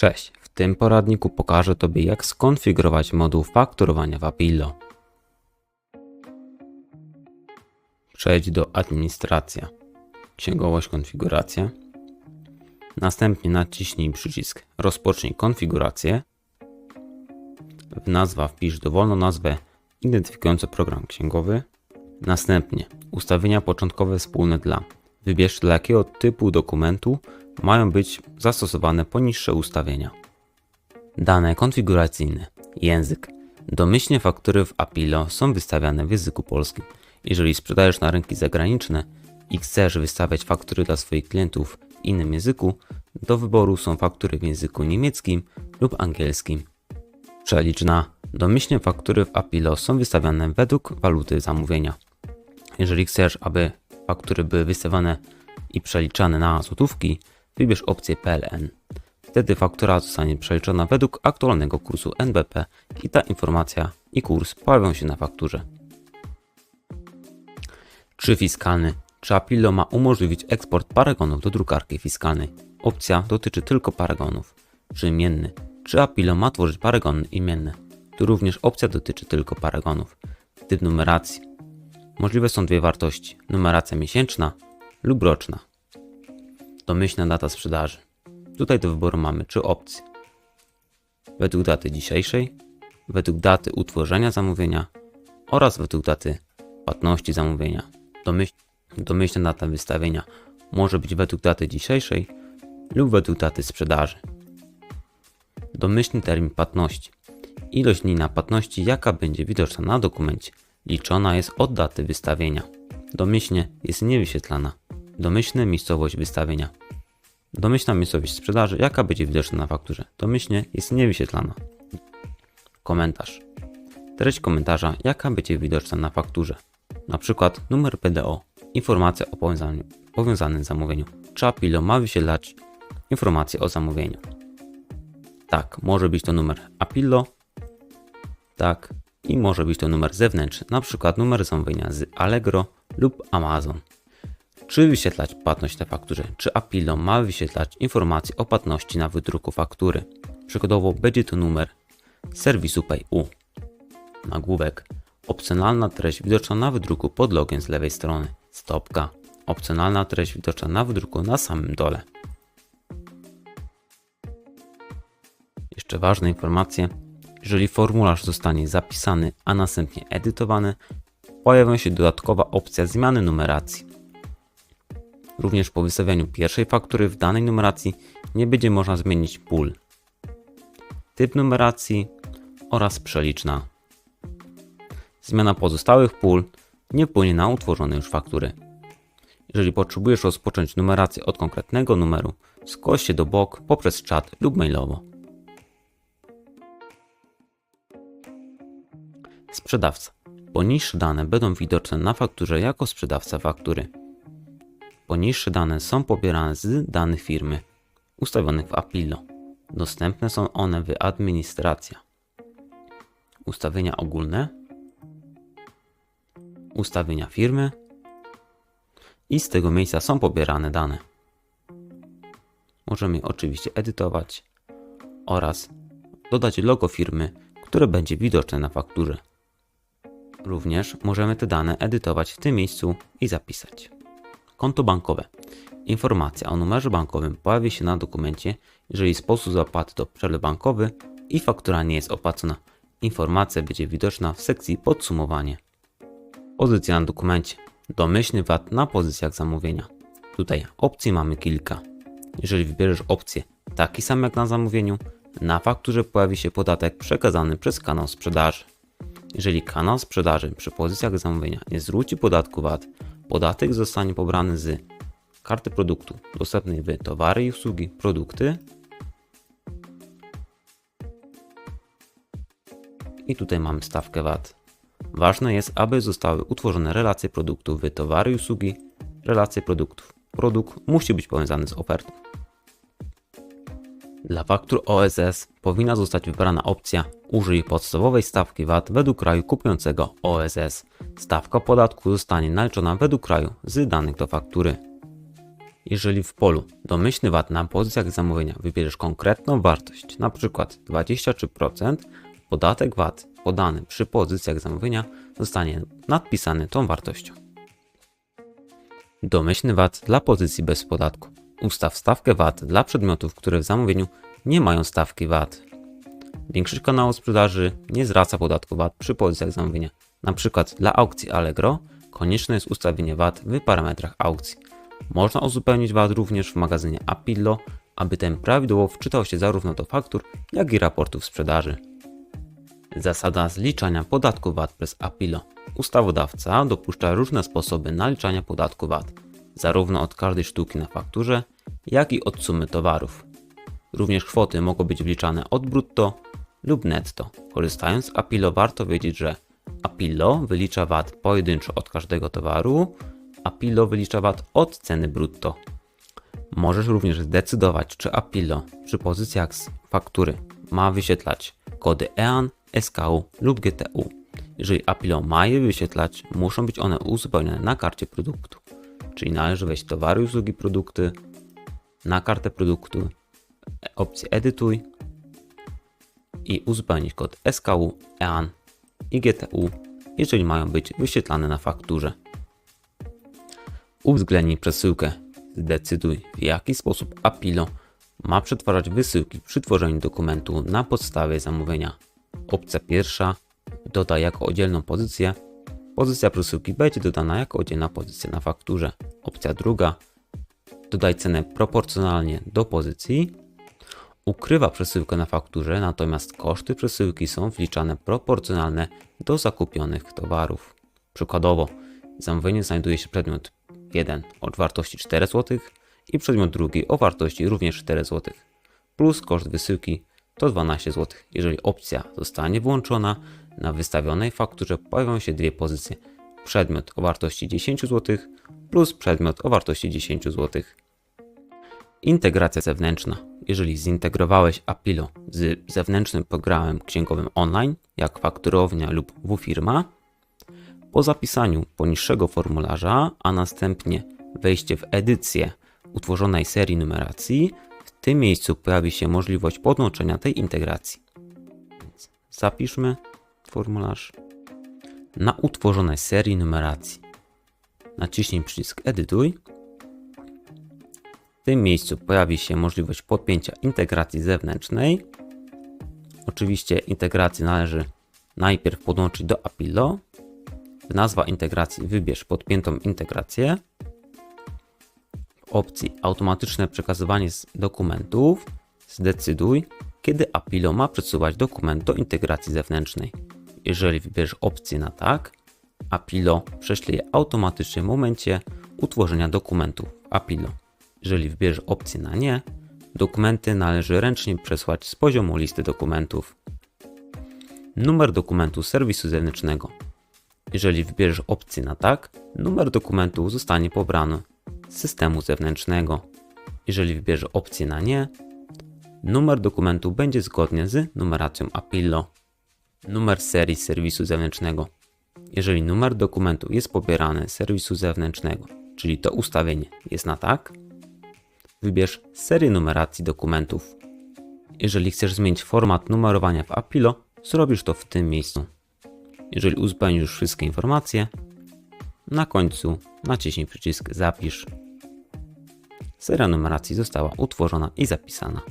Cześć, w tym poradniku pokażę Tobie jak skonfigurować moduł fakturowania w Apillo. Przejdź do Administracja, Księgowość Konfiguracja. Następnie naciśnij przycisk Rozpocznij konfigurację. W nazwa wpisz dowolną nazwę identyfikującą program księgowy. Następnie ustawienia początkowe wspólne dla. Wybierz dla jakiego typu dokumentu mają być zastosowane poniższe ustawienia. Dane konfiguracyjne. Język. Domyślnie faktury w Apilo są wystawiane w języku polskim. Jeżeli sprzedajesz na rynki zagraniczne i chcesz wystawiać faktury dla swoich klientów w innym języku, do wyboru są faktury w języku niemieckim lub angielskim. Przelicz na. Domyślnie faktury w Apilo są wystawiane według waluty zamówienia. Jeżeli chcesz, aby faktury były wystawiane i przeliczane na złotówki, wybierz opcję PLN. Wtedy faktura zostanie przeliczona według aktualnego kursu NBP i ta informacja i kurs pojawią się na fakturze. Czy fiskalny? Czy Apillo ma umożliwić eksport paragonów do drukarki fiskalnej? Opcja dotyczy tylko paragonów. Czy imienny? Czy Apillo ma tworzyć paragony imienne? Tu również opcja dotyczy tylko paragonów. Typ numeracji. Możliwe są dwie wartości: numeracja miesięczna lub roczna. Domyślna data sprzedaży. Tutaj do wyboru mamy trzy opcje. Według daty dzisiejszej, według daty utworzenia zamówienia oraz według daty płatności zamówienia. Domyśl, domyślna data wystawienia może być według daty dzisiejszej lub według daty sprzedaży. Domyślny termin płatności. Ilość dni na płatności, jaka będzie widoczna na dokumencie, liczona jest od daty wystawienia. Domyślnie jest niewyświetlana. Domyślna miejscowość wystawienia. Domyślna miejscowość sprzedaży, jaka będzie widoczna na fakturze. Domyślnie jest niewyświetlana. Komentarz. Treść komentarza, jaka będzie widoczna na fakturze. Na przykład numer PDO, informacja o powiązaniu, powiązanym zamówieniu. Czy Apillo ma wyświetlać informacje o zamówieniu? Tak, może być to numer Apillo. Tak, i może być to numer zewnętrzny, na przykład numer zamówienia z Allegro lub Amazon. Czy wyświetlać płatność na fakturze? Czy Apillo ma wyświetlać informacje o płatności na wydruku faktury? Przykładowo będzie to numer serwisu PayU. Nagłówek. Opcjonalna treść widoczna na wydruku pod logiem z lewej strony. Stopka. Opcjonalna treść widoczna na wydruku na samym dole. Jeszcze ważne informacje. Jeżeli formularz zostanie zapisany, a następnie edytowany, pojawia się dodatkowa opcja zmiany numeracji. Również po wystawianiu pierwszej faktury w danej numeracji nie będzie można zmienić pól, typ numeracji oraz przeliczna. Zmiana pozostałych pól nie wpłynie na utworzone już faktury. Jeżeli potrzebujesz rozpocząć numerację od konkretnego numeru, zgłoś się do BOK poprzez czat lub mailowo. Sprzedawca. Poniższe dane będą widoczne na fakturze jako sprzedawca faktury. Poniższe dane są pobierane z danych firmy ustawionych w Apillo. Dostępne są one w Administracja. Ustawienia ogólne. Ustawienia firmy. I z tego miejsca są pobierane dane. Możemy je oczywiście edytować oraz dodać logo firmy, które będzie widoczne na fakturze. Również możemy te dane edytować w tym miejscu i zapisać. Konto bankowe. Informacja o numerze bankowym pojawi się na dokumencie, jeżeli sposób zapłaty to przelew bankowy i faktura nie jest opłacona. Informacja będzie widoczna w sekcji podsumowanie. Pozycja na dokumencie. Domyślny VAT na pozycjach zamówienia. Tutaj opcji mamy kilka. Jeżeli wybierzesz opcję taki sam jak na zamówieniu, na fakturze pojawi się podatek przekazany przez kanał sprzedaży. Jeżeli kanał sprzedaży przy pozycjach zamówienia nie zwróci podatku VAT, podatek zostanie pobrany z karty produktu dostępnej w towary i usługi, produkty i tutaj mamy stawkę VAT. Ważne jest, aby zostały utworzone relacje produktów w towary i usługi, relacje produktów. Produkt musi być powiązany z ofertą. Dla faktur OSS powinna zostać wybrana opcja Użyj podstawowej stawki VAT według kraju kupującego OSS. Stawka podatku zostanie naliczona według kraju z danych do faktury. Jeżeli w polu domyślny VAT na pozycjach zamówienia wybierzesz konkretną wartość, np. 23%, podatek VAT podany przy pozycjach zamówienia zostanie nadpisany tą wartością. Domyślny VAT dla pozycji bez podatku. Ustaw stawkę VAT dla przedmiotów, które w zamówieniu nie mają stawki VAT. Większość kanałów sprzedaży nie zwraca podatku VAT przy pozycjach zamówienia. Na przykład dla aukcji Allegro konieczne jest ustawienie VAT w parametrach aukcji. Można uzupełnić VAT również w magazynie Apillo, aby ten prawidłowo wczytał się zarówno do faktur, jak i raportów sprzedaży. Zasada zliczania podatku VAT przez Apillo. Ustawodawca dopuszcza różne sposoby naliczania podatku VAT, zarówno od każdej sztuki na fakturze, jak i od sumy towarów. Również kwoty mogą być wliczane od brutto lub netto. Korzystając z Apillo warto wiedzieć, że Apillo wylicza VAT pojedynczo od każdego towaru, Apillo wylicza VAT od ceny brutto. Możesz również zdecydować, czy Apillo przy pozycjach z faktury ma wyświetlać kody EAN, SKU lub GTU. Jeżeli Apillo ma je wyświetlać, muszą być one uzupełnione na karcie produktu. Czyli należy wejść towary, usługi, produkty, na kartę produktu, opcję edytuj i uzupełnić kod SKU, EAN i GTU, jeżeli mają być wyświetlane na fakturze. Uwzględnij przesyłkę. Zdecyduj, w jaki sposób Apilo ma przetwarzać wysyłki przy tworzeniu dokumentu na podstawie zamówienia. Opcja pierwsza dodaj jako oddzielną pozycję. Pozycja przesyłki będzie dodana jako oddzielna pozycja na fakturze. Opcja druga dodaj cenę proporcjonalnie do pozycji. Ukrywa przesyłkę na fakturze, natomiast koszty przesyłki są wliczane proporcjonalne do zakupionych towarów. Przykładowo, w zamówieniu znajduje się przedmiot 1 o wartości 4 zł i przedmiot drugi o wartości również 4 zł, plus koszt wysyłki to 12 zł. Jeżeli opcja zostanie włączona, na wystawionej fakturze pojawią się dwie pozycje. Przedmiot o wartości 10 zł plus przedmiot o wartości 10 zł. Integracja zewnętrzna. Jeżeli zintegrowałeś Apilo z zewnętrznym programem księgowym online, jak fakturownia lub WFirma, po zapisaniu poniższego formularza, a następnie wejście w edycję utworzonej serii numeracji, w tym miejscu pojawi się możliwość podłączenia tej integracji. Zapiszmy formularz na utworzonej serii numeracji. Naciśnij przycisk Edytuj. W tym miejscu pojawi się możliwość podpięcia integracji zewnętrznej. Oczywiście integrację należy najpierw podłączyć do Apillo. W nazwa integracji wybierz podpiętą integrację. W opcji automatyczne przekazywanie dokumentów zdecyduj, kiedy Apillo ma przesuwać dokument do integracji zewnętrznej. Jeżeli wybierzesz opcję na tak, Apillo prześle je automatycznie w momencie utworzenia dokumentu w Apillo. Jeżeli wybierzesz opcję na nie, dokumenty należy ręcznie przesłać z poziomu listy dokumentów. Numer dokumentu serwisu zewnętrznego. Jeżeli wybierzesz opcję na tak, numer dokumentu zostanie pobrany z systemu zewnętrznego. Jeżeli wybierzesz opcję na nie, numer dokumentu będzie zgodny z numeracją Apillo. Numer serii serwisu zewnętrznego. Jeżeli numer dokumentu jest pobierany z serwisu zewnętrznego, czyli to ustawienie jest na tak, wybierz serię numeracji dokumentów. Jeżeli chcesz zmienić format numerowania w Apillo, zrobisz to w tym miejscu. Jeżeli uzupełnisz wszystkie informacje, na końcu naciśnij przycisk Zapisz. Seria numeracji została utworzona i zapisana.